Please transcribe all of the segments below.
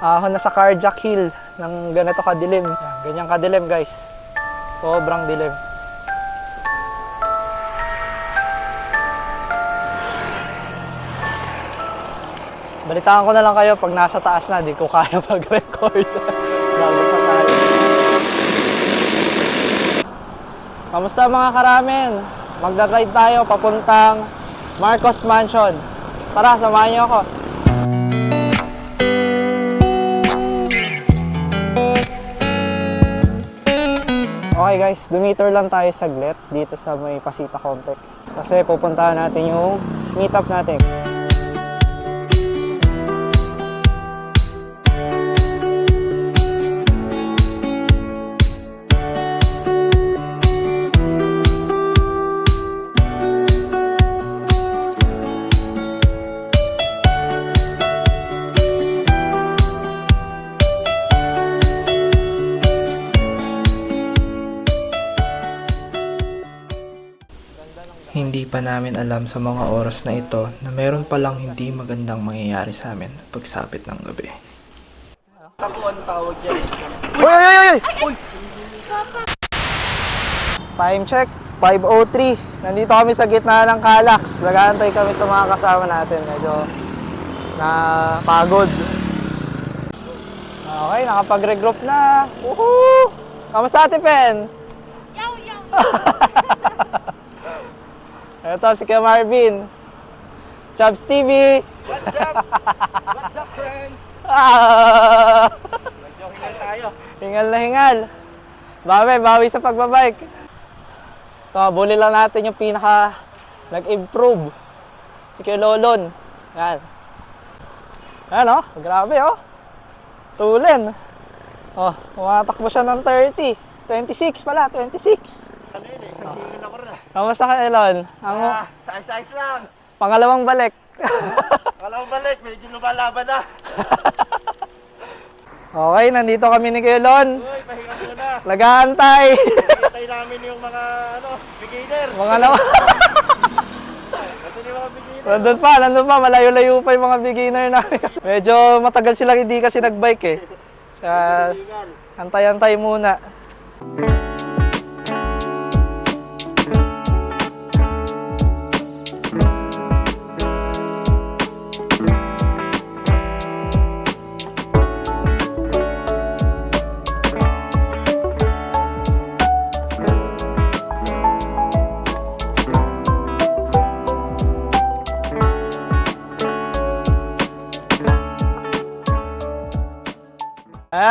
Ahon na sa carjack hill ng ganito kadilim. Yan, Ganyan kadilim guys. Sobrang dilim. Balitaan ko na lang kayo pag nasa taas na, di ko kaya mag-record. Bago pa tayo. Kamusta mga karamen? Magdadrive tayo papuntang Marcos Mansion. Tara, samahan niyo ako. Okay guys, dumitour lang tayo saglit dito sa may Pasita Complex. Kasi pupuntahan natin yung meetup natin. Pa namin alam sa mga oras na ito na meron palang hindi magandang mangyayari sa amin pagsapit ng gabi. Uy, uy, uy, uy! Time check, 5.03. Nandito kami sa gitna ng Calax. Nag-aantay kami sa mga kasama natin. Medyo na pagod. Okay, nakapag-regroup na. Woohoo! Kamusta ate Pen? Ito si Kuya Marvin. Chubbs TV. What's up? What's up, friends? Ah! Hingal tayo. Hingal na hingal. Bawi, bawi sa pagbabike. Ito, bully lang natin yung pinaka nag-improve. Si Kuya Lolon. Yan. Yan oh, grabe oh. Tulen. Oh, umatakbo siya ng 30. 26 pala, 26. Ano yun eh, isang tingin ako. Kamusta ka, Elon? Ang Ah, size-size lang. pangalawang balik. Ko balik, medyo lumalaban na. okay, nandito kami ni Kuya Elon. Uy, pahinga muna. Nag-aantay. Namin yung mga, ano, beginner. Mga lawa. Ito yung mga beginner. Nandun pa, nandun pa, malayo-layo pa yung mga beginner namin. Medyo matagal silang hindi kasi nagbike eh. Kaya, antay-antay muna.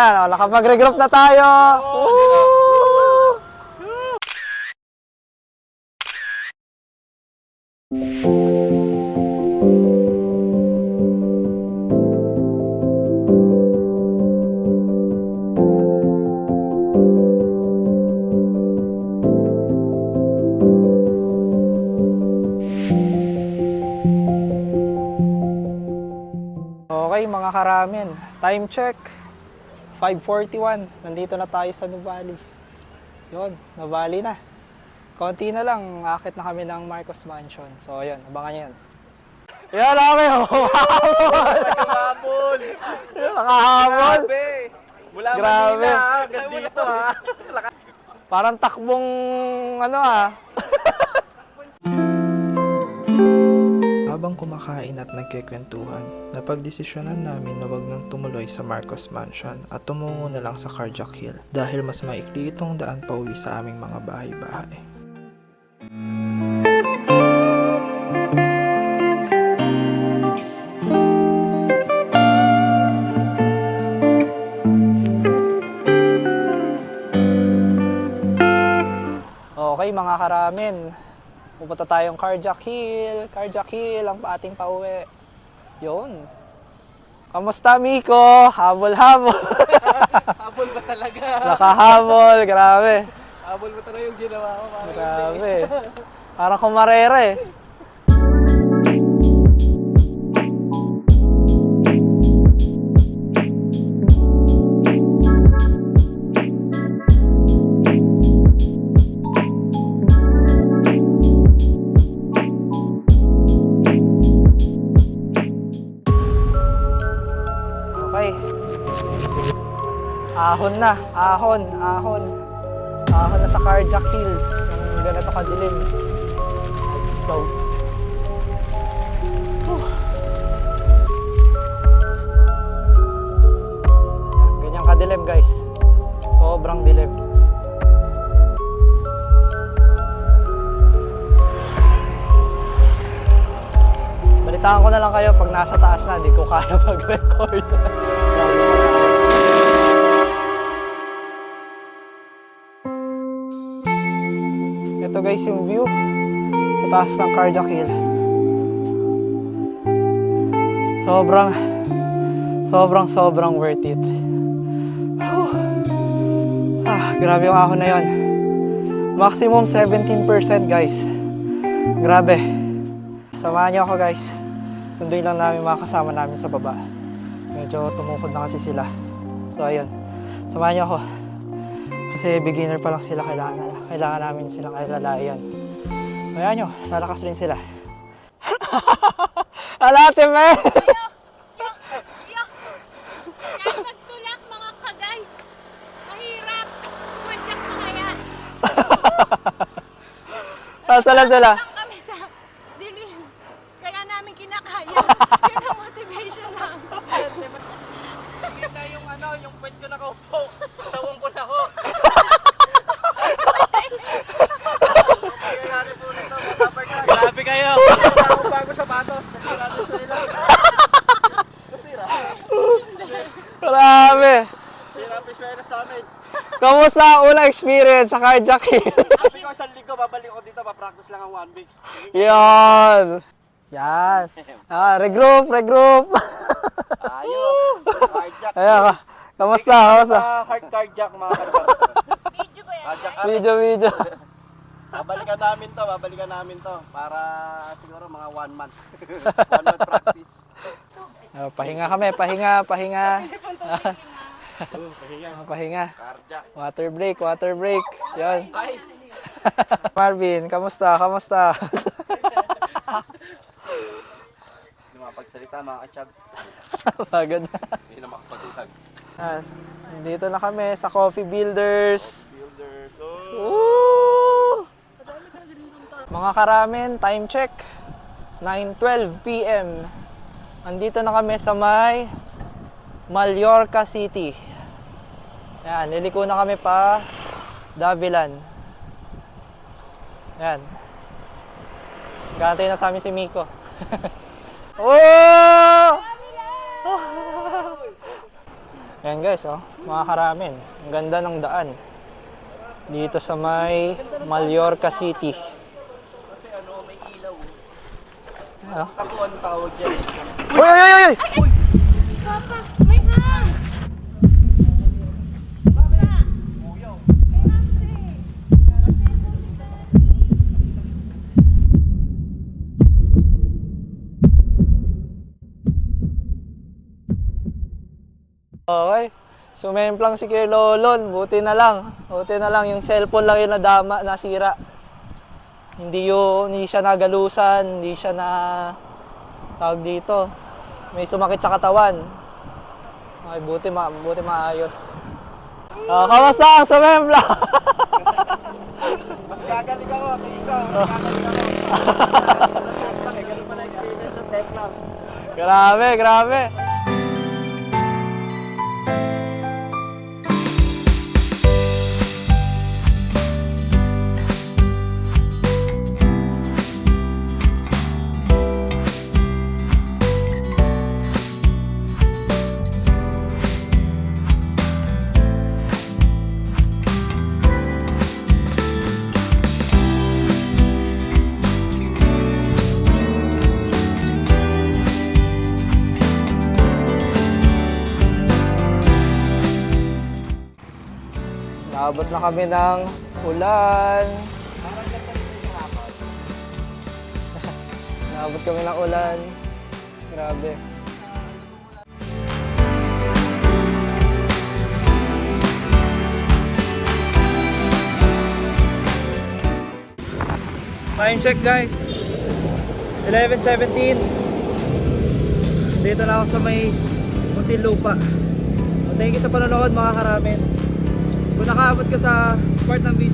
Ayan, oh, nakapag-regroup na tayo. Okay mga karamen, time check. 5.41, nandito na tayo sa Nuvali. Yun, Nuvali na. Konti na lang, akit na kami ng Marcos Mansion. So yun, abangan nyo yun. Yan kami, humahabol! Kumabol. Nakahabol! Grabe. Mula Grabe. Manila, ha, hanggang dito ha. Parang takbong, ano ah. Habang kumakain at nagkikwentuhan, napagdesisyonan namin na wag nang tumuloy sa Marcos Mansion at tumungo na lang sa Carjack Hill dahil mas maikli itong daan pa uwi sa aming mga bahay-bahay. Okay mga karamen, pupunta tayong Carjack Hill. Carjack Hill ang ating pauwi. Yun. Kamusta Miko? Habol-habol. Habol ba talaga? Nakahabol, grabe. Habol mo talaga yung ginawa ko. Grabe. Parang kumarere. Okay. Ahon na, ahon, ahon. Ahon na sa carjack hill. Yung ganito kadilim. Sauce. Ganyan kadilim guys. Sobrang dilim. Balitaan ko na lang kayo pag nasa taas na, di ko kaya mag-record. Ito guys yung view sa taas ng Carjack Hill. Sobrang, sobrang, sobrang worth it. Whew. Ah, grabe yung ahon na yon. Maximum 17% guys. Grabe. Samahan niyo ako guys. Sunduin lang namin mga kasama namin sa baba. Medyo tumukod na kasi sila. So ayun. Samahan niyo ako. Kasi beginner pa lang sila. Kailangan, kailangan namin silang alalayan. Kaya nyo, lalakas rin sila. Alate, man! Kahit magtulak mga ka-guys, mahirap. Tumadyak na kaya. Nasa lang sila. Lang kami sa dilim. Kaya namin kinakaya. Yun ang motivation namin. Kita yung ano, yung pwet ko nakaupo. Tawang ko na ho. Kayari po nito, matapar ka. Grabe kayo. Ako sapatos. Nasirado sa nila. Nasira. Grabe! Sira ang pisweras namin. Kamusta ang unang experience sa carjack hill? Sabi ko, isang linggo, babalik ako dito, papractice lang ang one week. Yan! Yan! Ah, regroup, regroup! Ayos. Carjack. Ayan ka. Kamusta? Kamusta? Hard carjack, mga kalabas. Video ba yan? Carjack Video, video. Babalikan namin to, babalikan namin to. Para siguro mga one month. one month practice. Ah, pahinga kami, pahinga, pahinga. Pahinga. Ah, pahinga. Water break, water break. Yan. Marvin, kamusta? Kamusta? Hindi makapagsalita mga kachabs. Pagod na. Hindi na makapagutag. Ah, Dito na kami sa Coffee Builders. Builders. Woo! Mga karamen, time check. 9.12 p.m. Andito na kami sa may Mallorca City. Yan, liliko na kami pa Davilan. Yan. Gantay na sa amin si Miko. oh! Yan guys, oh, mga karamen. Ang ganda ng daan. Dito sa may Mallorca City. Ano? Ako ano tawag yan? Uy, uy, uy, uy! Papa, may hangs eh. Okay. Sumemplang si Kuya Lolon. Buti na lang. Buti na lang. Yung cellphone lang yung nadama, nasira. Hindi yun, hindi siya nagalusan, hindi siya na tawag dito. May sumakit sa katawan. Okay, buti, ma buti maayos. Ah, kamusta ang sumemplang? Mas gagaling ako, tingin ko. Mas gagaling ako. Sa safe lang eh. Ganun pa na experience sa safe lang. grabe, grabe. Naabot na kami ng ulan. Naabot kami ng ulan. Grabe. Time check guys. 11.17. Dito na ako sa may Muntinlupa. Thank you sa panonood mga karamen. Kung nakaabot ka sa part ng video